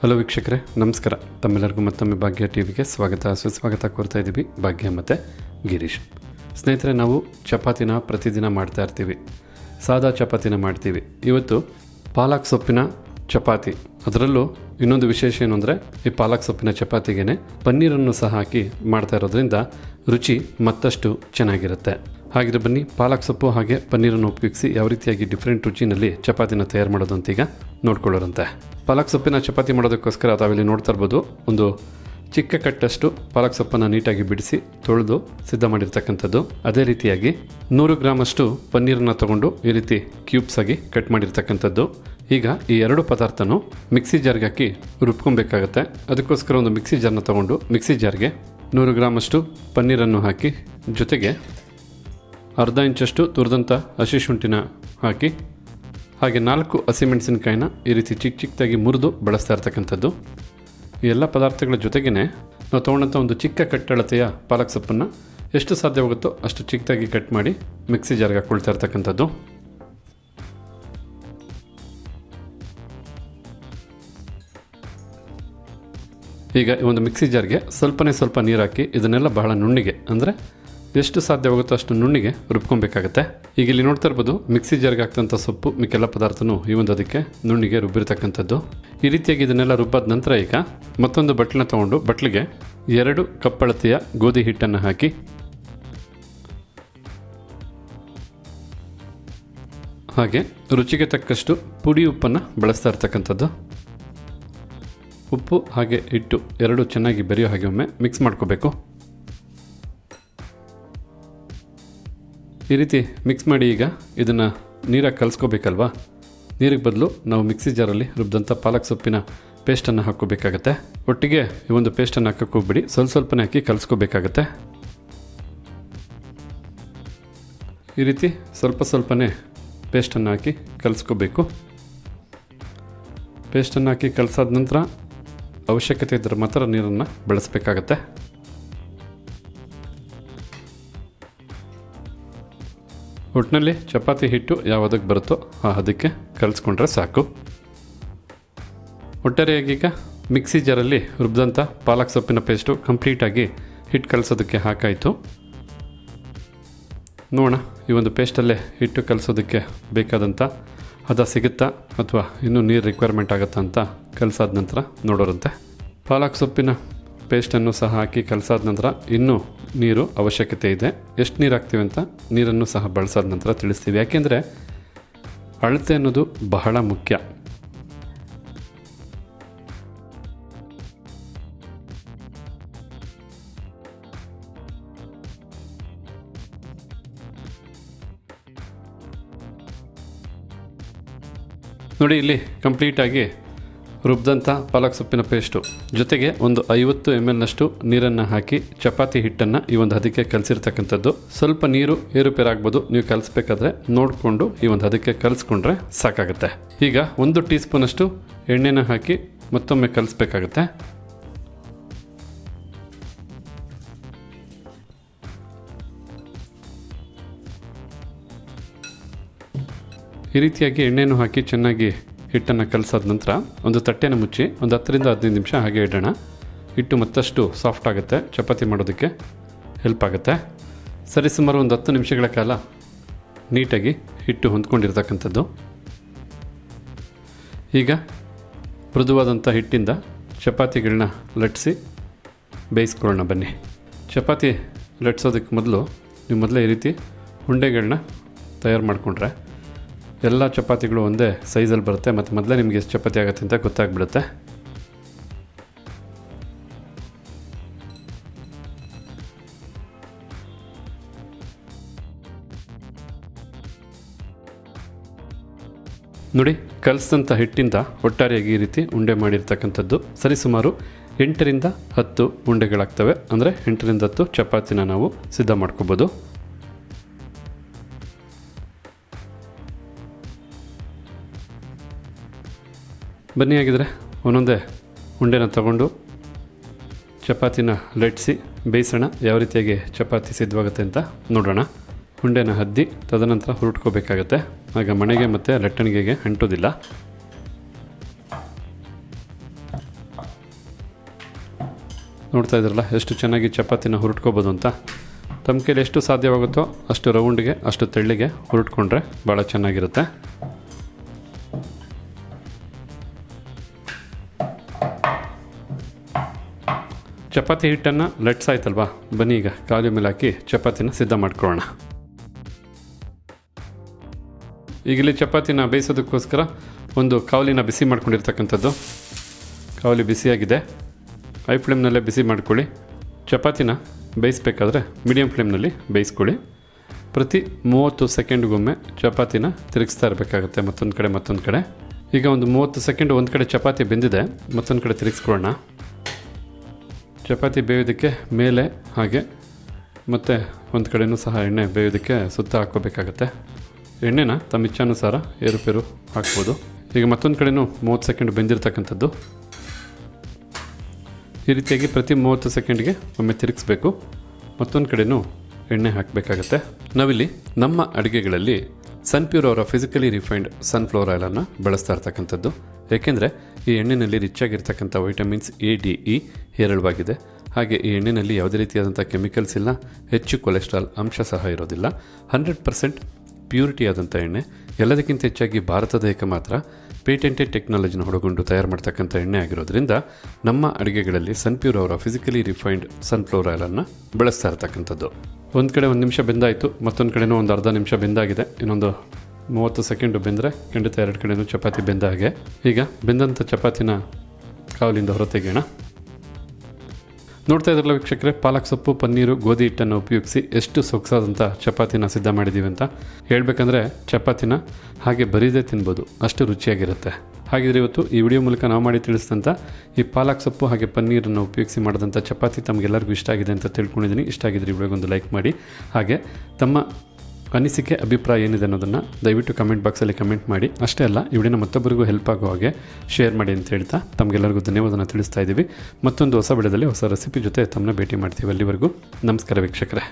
Hello ವೀಕ್ಷಕರೇ, ನಮಸ್ಕಾರ. ತಮ್ಮೆಲ್ಲರಿಗೂ ಮತ್ತೊಮ್ಮೆ ಭಾಗ್ಯ ಟಿ ವಿಗೆ ಸ್ವಾಗತ. ಸುಸ್ವಾಗತ ಕೋರ್ತಾ ಇದ್ದೀವಿ ಭಾಗ್ಯ ಮತ್ತು ಗಿರೀಶ್. ಸ್ನೇಹಿತರೆ, ನಾವು ಚಪಾತಿನ ಪ್ರತಿದಿನ ಮಾಡ್ತಾ ಇರ್ತೀವಿ. ಸಾದಾ ಚಪಾತಿನ ಮಾಡ್ತೀವಿ. ಇವತ್ತು ಪಾಲಕ್ ಸೊಪ್ಪಿನ ಚಪಾತಿ. ಅದರಲ್ಲೂ ಇನ್ನೊಂದು ವಿಶೇಷ ಏನು ಅಂದರೆ, ಈ ಪಾಲಕ್ ಸೊಪ್ಪಿನ ಚಪಾತಿಗೇ ಪನ್ನೀರನ್ನು ಸಹ ಹಾಕಿ ಮಾಡ್ತಾ ಇರೋದ್ರಿಂದ ರುಚಿ ಮತ್ತಷ್ಟು ಚೆನ್ನಾಗಿರುತ್ತೆ. ಹಾಗಿದ್ರೆ ಬನ್ನಿ, ಪಾಲಕ್ ಸೊಪ್ಪು ಹಾಗೆ ಪನ್ನೀರನ್ನು ಉಪಯೋಗಿಸಿ ಯಾವ ರೀತಿಯಾಗಿ ಡಿಫ್ರೆಂಟ್ ರುಚಿನಲ್ಲಿ ಚಪಾತಿನ ತಯಾರು ಮಾಡೋದು ಅಂತ ಈಗ ನೋಡ್ಕೊಳ್ಳೋರಂತೆ. ಪಾಲಕ್ ಸೊಪ್ಪಿನ ಚಪಾತಿ ಮಾಡೋದಕ್ಕೋಸ್ಕರ ತಾವಿಲ್ಲಿ ನೋಡ್ತಾ ಇರ್ಬೋದು, ಒಂದು ಚಿಕ್ಕ ಕಟ್ಟಷ್ಟು ಪಾಲಕ್ ಸೊಪ್ಪನ್ನು ನೀಟಾಗಿ ಬಿಡಿಸಿ ತೊಳೆದು ಸಿದ್ಧ ಮಾಡಿರ್ತಕ್ಕಂಥದ್ದು. ಅದೇ ರೀತಿಯಾಗಿ ನೂರು ಗ್ರಾಮಷ್ಟು ಪನ್ನೀರನ್ನು ತಗೊಂಡು ಈ ರೀತಿ ಕ್ಯೂಬ್ಸ್ ಆಗಿ ಕಟ್ ಮಾಡಿರ್ತಕ್ಕಂಥದ್ದು. ಈಗ ಈ ಎರಡು ಪದಾರ್ಥನೂ ಮಿಕ್ಸಿ ಜಾರ್ಗೆ ಹಾಕಿ ರುಬ್ಕೊಬೇಕಾಗತ್ತೆ. ಅದಕ್ಕೋಸ್ಕರ ಒಂದು ಮಿಕ್ಸಿ ಜಾರ್ನ ತಗೊಂಡು ಮಿಕ್ಸಿ ಜಾರ್ಗೆ ನೂರು ಗ್ರಾಮಷ್ಟು ಪನ್ನೀರನ್ನು ಹಾಕಿ ಜೊತೆಗೆ ಅರ್ಧ ಇಂಚಷ್ಟು ತುರಿದಂಥ ಹಸಿ ಶುಂಠಿನ ಹಾಕಿ, ಹಾಗೆ ನಾಲ್ಕು ಹಸಿಮೆಣಸಿನಕಾಯಿನ ಈ ರೀತಿ ಚಿಕ್ಕ ಚಿಕ್ಕದಾಗಿ ಮುರಿದು ಬಳಸ್ತಾ ಇರ್ತಕ್ಕಂಥದ್ದು. ಈ ಎಲ್ಲ ಪದಾರ್ಥಗಳ ಜೊತೆಗೇ ನಾವು ತೊಗೊಂಡಂಥ ಒಂದು ಚಿಕ್ಕ ಕಟ್ಟಳತೆಯ ಪಾಲಕ್ ಸೊಪ್ಪನ್ನು ಎಷ್ಟು ಸಾಧ್ಯವಾಗುತ್ತೋ ಅಷ್ಟು ಚಿಕ್ಕದಾಗಿ ಕಟ್ ಮಾಡಿ ಮಿಕ್ಸಿ ಜಾರ್ಗೆ ಹಾಕೊಳ್ತಾ ಇರ್ತಕ್ಕಂಥದ್ದು. ಈಗ ಒಂದು ಮಿಕ್ಸಿ ಜಾರ್ಗೆ ಸ್ವಲ್ಪನೇ ಸ್ವಲ್ಪ ನೀರು ಹಾಕಿ ಇದನ್ನೆಲ್ಲ ಬಹಳ ನುಣ್ಣಿಗೆ, ಅಂದರೆ ಎಷ್ಟು ಸಾಧ್ಯವಾಗುತ್ತೋ ಅಷ್ಟು ನುಣ್ಣಿಗೆ ರುಬ್ಕೊಬೇಕಾಗುತ್ತೆ. ಈಗ ಇಲ್ಲಿ ನೋಡ್ತಾ ಇರ್ಬೋದು, ಮಿಕ್ಸಿ ಜಾರ್ಗೆ ಹಾಕ್ತಂಥ ಸೊಪ್ಪು, ಮಿಕ್ಕೆಲ್ಲ ಪದಾರ್ಥನೂ ಈ ಒಂದು ಅದಕ್ಕೆ ನುಣ್ಣಿಗೆ ರುಬ್ಬಿರ್ತಕ್ಕಂಥದ್ದು. ಈ ರೀತಿಯಾಗಿ ಇದನ್ನೆಲ್ಲ ರುಬ್ಬಾದ ನಂತರ ಈಗ ಮತ್ತೊಂದು ಬಟ್ಲನ್ನ ತಗೊಂಡು ಬಟ್ಲಿಗೆ ಎರಡು ಕಪ್ಪಳತೆಯ ಗೋಧಿ ಹಿಟ್ಟನ್ನು ಹಾಕಿ, ಹಾಗೆ ರುಚಿಗೆ ತಕ್ಕಷ್ಟು ಪುಡಿ ಉಪ್ಪನ್ನು ಬಳಸ್ತಾ ಇರ್ತಕ್ಕಂಥದ್ದು. ಉಪ್ಪು ಹಾಗೆ ಹಿಟ್ಟು ಎರಡು ಚೆನ್ನಾಗಿ ಬೆರೆಯೋ ಹಾಗೆ ಒಮ್ಮೆ ಮಿಕ್ಸ್ ಮಾಡ್ಕೋಬೇಕು. ಈ ರೀತಿ ಮಿಕ್ಸ್ ಮಾಡಿ ಈಗ ಇದನ್ನು ನೀರಾಗಿ ಕಲಿಸ್ಕೋಬೇಕಲ್ವಾ? ನೀರಿಗೆ ಬದಲು ನಾವು ಮಿಕ್ಸಿ ಜಾರಲ್ಲಿ ರುಬ್ಬಿದಂಥ ಪಾಲಕ್ ಸೊಪ್ಪಿನ ಪೇಸ್ಟನ್ನು ಹಾಕ್ಕೋಬೇಕಾಗತ್ತೆ. ಒಟ್ಟಿಗೆ ಈ ಒಂದು ಪೇಸ್ಟನ್ನು ಹಾಕಕ್ಕೆ ಹೋಗ್ಬಿಡಿ ಸ್ವಲ್ಪ ಸ್ವಲ್ಪನೇ ಹಾಕಿ ಕಲಿಸ್ಕೋಬೇಕಾಗತ್ತೆ. ಈ ರೀತಿ ಸ್ವಲ್ಪ ಸ್ವಲ್ಪನೇ ಪೇಸ್ಟನ್ನು ಹಾಕಿ ಕಲಿಸ್ಕೋಬೇಕು. ಪೇಸ್ಟನ್ನು ಹಾಕಿ ಕಲಸಾದ ನಂತರ ಅವಶ್ಯಕತೆ ಇದ್ದರೆ ಮಾತ್ರ ನೀರನ್ನು ಬಳಸಬೇಕಾಗತ್ತೆ. ಒಟ್ಟಿನಲ್ಲಿ ಚಪಾತಿ ಹಿಟ್ಟು ಯಾವುದಕ್ಕೆ ಬರುತ್ತೋ ಆ ಅದಕ್ಕೆ ಕಲಿಸ್ಕೊಂಡ್ರೆ ಸಾಕು. ಒಟ್ಟಾರೆಯಾಗಿ ಈಗ ಮಿಕ್ಸಿ ಜಾರಲ್ಲಿ ರುಬ್ಬಿದಂಥ ಪಾಲಕ್ ಸೊಪ್ಪಿನ ಪೇಸ್ಟು ಕಂಪ್ಲೀಟಾಗಿ ಹಿಟ್ಟು ಕಲಿಸೋದಕ್ಕೆ ಹಾಕಾಯಿತು. ನೋಡೋಣ, ಈ ಒಂದು ಪೇಸ್ಟಲ್ಲೇ ಹಿಟ್ಟು ಕಲಿಸೋದಕ್ಕೆ ಬೇಕಾದಂಥ ಹದ ಸಿಗುತ್ತಾ ಅಥವಾ ಇನ್ನೂ ನೀರು ರಿಕ್ವೈರ್ಮೆಂಟ್ ಆಗುತ್ತಾ ಅಂತ ಕಲಸಾದ ನಂತರ ನೋಡೋರಂತೆ. ಪಾಲಕ್ ಸೊಪ್ಪಿನ ಪೇಸ್ಟನ್ನು ಸಹ ಹಾಕಿ ಕಲಸಾದ ನಂತರ ಇನ್ನೂ ನೀರು ಅವಶ್ಯಕತೆ ಇದೆ. ಎಷ್ಟು ನೀರು ಹಾಕ್ತೀವಿ ಅಂತ ನೀರನ್ನು ಸಹ ಬಳಸಾದ ನಂತರ ತಿಳಿಸ್ತೀವಿ. ಯಾಕೆಂದರೆ ಅಳತೆ ಅನ್ನೋದು ಬಹಳ ಮುಖ್ಯ. ನೋಡಿ, ಇಲ್ಲಿ ಕಂಪ್ಲೀಟಾಗಿ ರುಬ್ಬಿದಂಥ ಪಾಲಕ್ ಸೊಪ್ಪಿನ ಪೇಸ್ಟು. ಜೊತೆಗೆ ಒಂದು ಐವತ್ತು ಎಂ ಎಲ್ನಷ್ಟು ನೀರನ್ನು ಹಾಕಿ ಚಪಾತಿ ಹಿಟ್ಟನ್ನು ಈ ಒಂದು ಹದಕ್ಕೆ ಕಲಸಿರ್ತಕ್ಕಂಥದ್ದು. ಸ್ವಲ್ಪ ನೀರು ಏರುಪೇರಾಗ್ಬೋದು. ನೀವು ಕಲಿಸ್ಬೇಕಾದ್ರೆ ನೋಡಿಕೊಂಡು ಈ ಒಂದು ಹದಕ್ಕೆ ಕಲಿಸ್ಕೊಂಡ್ರೆ ಸಾಕಾಗುತ್ತೆ. ಈಗ ಒಂದು ಟೀ ಸ್ಪೂನಷ್ಟು ಎಣ್ಣೆನ ಹಾಕಿ ಮತ್ತೊಮ್ಮೆ ಕಲಿಸ್ಬೇಕಾಗುತ್ತೆ. ಈ ರೀತಿಯಾಗಿ ಎಣ್ಣೆಯನ್ನು ಹಾಕಿ ಚೆನ್ನಾಗಿ ಹಿಟ್ಟನ್ನು ಕಲಸಾದ ನಂತರ ಒಂದು ತಟ್ಟೆನ ಮುಚ್ಚಿ ಒಂದು ಹತ್ತರಿಂದ ಹದಿನೈದು ನಿಮಿಷ ಹಾಗೆ ಇಡೋಣ. ಹಿಟ್ಟು ಮತ್ತಷ್ಟು ಸಾಫ್ಟ್ ಆಗುತ್ತೆ. ಚಪಾತಿ ಮಾಡೋದಕ್ಕೆ ಹೆಲ್ಪ್ ಆಗುತ್ತೆ. ಸರಿಸುಮಾರು ಒಂದು ಹತ್ತು ನಿಮಿಷಗಳ ಕಾಲ ನೀಟಾಗಿ ಹಿಟ್ಟು ಹೊಂದ್ಕೊಂಡಿರ್ತಕ್ಕಂಥದ್ದು. ಈಗ ಮೃದುವಾದಂಥ ಹಿಟ್ಟಿಂದ ಚಪಾತಿಗಳನ್ನ ಲಟ್ಟಿಸಿ ಬೇಯಿಸ್ಕೊಳ್ಳೋಣ ಬನ್ನಿ. ಚಪಾತಿ ಲಟ್ಸೋದಕ್ಕೆ ಮೊದಲು ನೀವು ಮೊದಲೇ ಈ ರೀತಿ ಉಂಡೆಗಳನ್ನ ತಯಾರು ಮಾಡಿಕೊಂಡ್ರೆ ಎಲ್ಲ ಚಪಾತಿಗಳು ಒಂದೇ ಸೈಜಲ್ಲಿ ಬರುತ್ತೆ, ಮತ್ತು ಮೊದಲೇ ನಿಮಗೆ ಎಷ್ಟು ಚಪಾತಿ ಆಗುತ್ತೆ ಅಂತ ಗೊತ್ತಾಗ್ಬಿಡುತ್ತೆ. ನೋಡಿ, ಕಲಿಸಿದಂಥ ಹಿಟ್ಟಿಂದ ಒಟ್ಟಾರೆಯಾಗಿ ಈ ರೀತಿ ಉಂಡೆ ಮಾಡಿರ್ತಕ್ಕಂಥದ್ದು. ಸರಿಸುಮಾರು ಎಂಟರಿಂದ ಹತ್ತು ಉಂಡೆಗಳಾಗ್ತವೆ. ಅಂದರೆ ಎಂಟರಿಂದ ಹತ್ತು ಚಪಾತಿನ ನಾವು ಸಿದ್ಧ ಮಾಡ್ಕೋಬೋದು. ಬನ್ನಿ ಆಗಿದ್ರೆ ಒಂದೊಂದೇ ಉಂಡೆನ ತಗೊಂಡು ಚಪಾತಿನ ಲಟ್ಸಿ ಬೇಯಿಸೋಣ. ಯಾವ ರೀತಿಯಾಗಿ ಚಪಾತಿ ಸಿದ್ಧವಾಗುತ್ತೆ ಅಂತ ನೋಡೋಣ. ಉಂಡೆನ ಹದ್ದಿ, ತದನಂತರ ಹುರುಟ್ಕೋಬೇಕಾಗತ್ತೆ. ಆಗ ಮಣೆಗೆ ಮತ್ತು ಲಟ್ಟಣಿಗೆಗೆ ಅಂಟೋದಿಲ್ಲ. ನೋಡ್ತಾ ಇದ್ರಲ್ಲ, ಎಷ್ಟು ಚೆನ್ನಾಗಿ ಚಪಾತಿನ ಹುರುಟ್ಕೋಬೋದು ಅಂತ. ತಮ್ಮ ಕೈಲಿ ಎಷ್ಟು ಸಾಧ್ಯವಾಗುತ್ತೋ ಅಷ್ಟು ರೌಂಡ್ಗೆ, ಅಷ್ಟು ತೆಳ್ಳಿಗೆ ಹುರುಟ್ಕೊಂಡ್ರೆ ಭಾಳ ಚೆನ್ನಾಗಿರುತ್ತೆ. ಚಪಾತಿ ಹಿಟ್ಟನ್ನು ಲಟ್ಸಾಯ್ತಲ್ವಾ? ಬನ್ನಿ ಈಗ ಕಾಲು ಮೇಲೆ ಹಾಕಿ ಚಪಾತಿನ ಸಿದ್ಧ ಮಾಡ್ಕೊಳ್ಳೋಣ. ಈಗ ಇಲ್ಲಿ ಚಪಾತಿನ ಬೇಯಿಸೋದಕ್ಕೋಸ್ಕರ ಒಂದು ಕಾವಲಿನ ಬಿಸಿ ಮಾಡ್ಕೊಂಡಿರ್ತಕ್ಕಂಥದ್ದು. ಕಾವಲಿ ಬಿಸಿಯಾಗಿದೆ. ಹೈ ಫ್ಲೇಮ್ನಲ್ಲೇ ಬಿಸಿ ಮಾಡ್ಕೊಳ್ಳಿ. ಚಪಾತಿನ ಬೇಯಿಸ್ಬೇಕಾದ್ರೆ ಮೀಡಿಯಮ್ ಫ್ಲೇಮ್ನಲ್ಲಿ ಬೇಯಿಸ್ಕೊಳ್ಳಿ. ಪ್ರತಿ ಮೂವತ್ತು ಸೆಕೆಂಡ್ಗೊಮ್ಮೆ ಚಪಾತಿನ ತಿರುಗಿಸ್ತಾ ಇರಬೇಕಾಗುತ್ತೆ ಮತ್ತೊಂದು ಕಡೆ ಮತ್ತೊಂದು ಕಡೆ. ಈಗ ಒಂದು ಮೂವತ್ತು ಸೆಕೆಂಡ್ ಒಂದು ಕಡೆ ಚಪಾತಿ ಬೆಂದಿದೆ. ಮತ್ತೊಂದು ಕಡೆ ತಿರುಗಿಸ್ಕೊಳ್ಳೋಣ. ಚಪಾತಿ ಬೇಯೋದಕ್ಕೆ ಮೇಲೆ ಹಾಗೆ, ಮತ್ತು ಒಂದು ಕಡೆಯೂ ಸಹ ಎಣ್ಣೆ ಬೇಯೋದಕ್ಕೆ ಸುತ್ತ ಹಾಕ್ಕೋಬೇಕಾಗತ್ತೆ. ಎಣ್ಣೆನ ತಮ್ಮ ಇಚ್ಛಾನುಸಾರ ಏರುಪೇರು ಹಾಕ್ಬೋದು. ಈಗ ಮತ್ತೊಂದು ಕಡೆಯೂ ಮೂವತ್ತು ಸೆಕೆಂಡ್ ಬೆಂದಿರ್ತಕ್ಕಂಥದ್ದು. ಈ ರೀತಿಯಾಗಿ ಪ್ರತಿ ಮೂವತ್ತು ಸೆಕೆಂಡ್ಗೆ ಒಮ್ಮೆ ತಿರುಗಿಸ್ಬೇಕು. ಮತ್ತೊಂದು ಕಡೆಯೂ ಎಣ್ಣೆ ಹಾಕಬೇಕಾಗತ್ತೆ. ನಾವಿಲ್ಲಿ ನಮ್ಮ ಅಡುಗೆಗಳಲ್ಲಿ ಸನ್ಪ್ಯೂರ್ ಅವರ ಫಿಸಿಕಲಿ ರಿಫೈನ್ಡ್ ಸನ್ಫ್ಲವರ್ ಆಯಿಲನ್ನು ಬಳಸ್ತಾ ಇರ್ತಕ್ಕಂಥದ್ದು. ಏಕೆಂದರೆ ಈ ಎಣ್ಣೆಯಲ್ಲಿ ರಿಚ್ ಆಗಿರ್ತಕ್ಕಂಥ ವೈಟಮಿನ್ಸ್ ಎ, ಡಿ, ಇ ಹೇರಳವಾಗಿದೆ. ಹಾಗೆ ಈ ಎಣ್ಣೆಯಲ್ಲಿ ಯಾವುದೇ ರೀತಿಯಾದಂಥ ಕೆಮಿಕಲ್ಸ್ ಇಲ್ಲ, ಹೆಚ್ಚು ಕೊಲೆಸ್ಟ್ರಾಲ್ ಅಂಶ ಸಹ ಇರೋದಿಲ್ಲ. ಹಂಡ್ರೆಡ್ ಪರ್ಸೆಂಟ್ ಪ್ಯೂರಿಟಿ ಆದಂಥ ಎಣ್ಣೆ, ಎಲ್ಲದಕ್ಕಿಂತ ಹೆಚ್ಚಾಗಿ ಭಾರತದ ಏಕ ಮಾತ್ರ ಪೇಟೆಂಟೆಡ್ ಟೆಕ್ನಾಲಜಿನ ಒಳಗೊಂಡು ತಯಾರು ಮಾಡ್ತಕ್ಕಂಥ ಎಣ್ಣೆ ಆಗಿರೋದ್ರಿಂದ ನಮ್ಮ ಅಡುಗೆಗಳಲ್ಲಿ ಸನ್ಪ್ಯೂರ್ ಅವರ ಫಿಸಿಕಲಿ ರಿಫೈನ್ಡ್ ಸನ್ಫ್ಲವರ್ ಆಯಿಲನ್ನು ಬಳಸ್ತಾ ಇರ್ತಕ್ಕಂಥದ್ದು. ಒಂದು ಕಡೆ ಒಂದು ನಿಮಿಷ ಬೆಂದಾಯಿತು, ಮತ್ತೊಂದು ಕಡೆನೂ ಒಂದು ಅರ್ಧ ನಿಮಿಷ ಬೆಂದಾಗಿದೆ. ಇನ್ನೊಂದು ಮೂವತ್ತು ಸೆಕೆಂಡು ಬೆಂದರೆ ಖಂಡಿತ ಎರಡು ಕಡೆಯೂ ಚಪಾತಿ ಬೆಂದ ಹಾಗೆ. ಈಗ ಬೆಂದಂಥ ಚಪಾತಿನ ಕಾವಲಿಂದ ಹೊರತೆಗೆಯೋಣ. ನೋಡ್ತಾ ಇದ್ರಲ್ಲ ವೀಕ್ಷಕರೆ, ಪಾಲಕ್ ಸೊಪ್ಪು, ಪನ್ನೀರು, ಗೋಧಿ ಹಿಟ್ಟನ್ನು ಉಪಯೋಗಿಸಿ ಎಷ್ಟು ಸೊಗಸಾದಂಥ ಚಪಾತಿನ ಸಿದ್ಧ ಮಾಡಿದ್ದೀವಿ ಅಂತ ಹೇಳಬೇಕಂದ್ರೆ ಚಪಾತಿನ ಹಾಗೆ ಬರೀದೇ ತಿನ್ಬೋದು, ಅಷ್ಟು ರುಚಿಯಾಗಿರುತ್ತೆ. ಹಾಗಿದ್ರೆ ಇವತ್ತು ಈ ವಿಡಿಯೋ ಮೂಲಕ ನಾವು ಮಾಡಿ ತಿಳಿಸಿದಂಥ ಈ ಪಾಲಕ್ ಸೊಪ್ಪು ಹಾಗೆ ಪನ್ನೀರನ್ನು ಉಪಯೋಗಿಸಿ ಮಾಡಿದಂಥ ಚಪಾತಿ ತಮಗೆಲ್ಲರಿಗೂ ಇಷ್ಟ ಆಗಿದೆ ಅಂತ ತಿಳ್ಕೊಂಡಿದ್ದೀನಿ. ಇಷ್ಟ ಆಗಿದ್ರೆ ಈ ವಿಡಿಯೋಗೊಂದು ಲೈಕ್ ಮಾಡಿ. ಹಾಗೆ ತಮ್ಮ ಅನಿಸಿಕೆ, ಅಭಿಪ್ರಾಯ ಏನಿದೆ ಅನ್ನೋದನ್ನು ದಯವಿಟ್ಟು ಕಮೆಂಟ್ ಬಾಕ್ಸಲ್ಲಿ ಕಮೆಂಟ್ ಮಾಡಿ. ಅಷ್ಟೇ ಅಲ್ಲ, ಈ ಮತ್ತೊಬ್ಬರಿಗೂ ಹೆಲ್ಪ್ ಆಗೋ ಹಾಗೆ ಶೇರ್ ಮಾಡಿ ಅಂತ ಹೇಳ್ತಾ ತಮಗೆಲ್ಲರಿಗೂ ಧನ್ಯವಾದನ ತಿಳಿಸ್ತಾ ಇದ್ದೀವಿ ಮತ್ತೊಂದು ಹೊಸ ವಿಡಿಯೋದಲ್ಲಿ ಹೊಸ ರೆಸಿಪಿ ಜೊತೆ ತಮ್ಮನ್ನ ಭೇಟಿ ಮಾಡ್ತೀವಿ ಅಲ್ಲಿವರೆಗೂ. ನಮಸ್ಕಾರ ವೀಕ್ಷಕರೇ.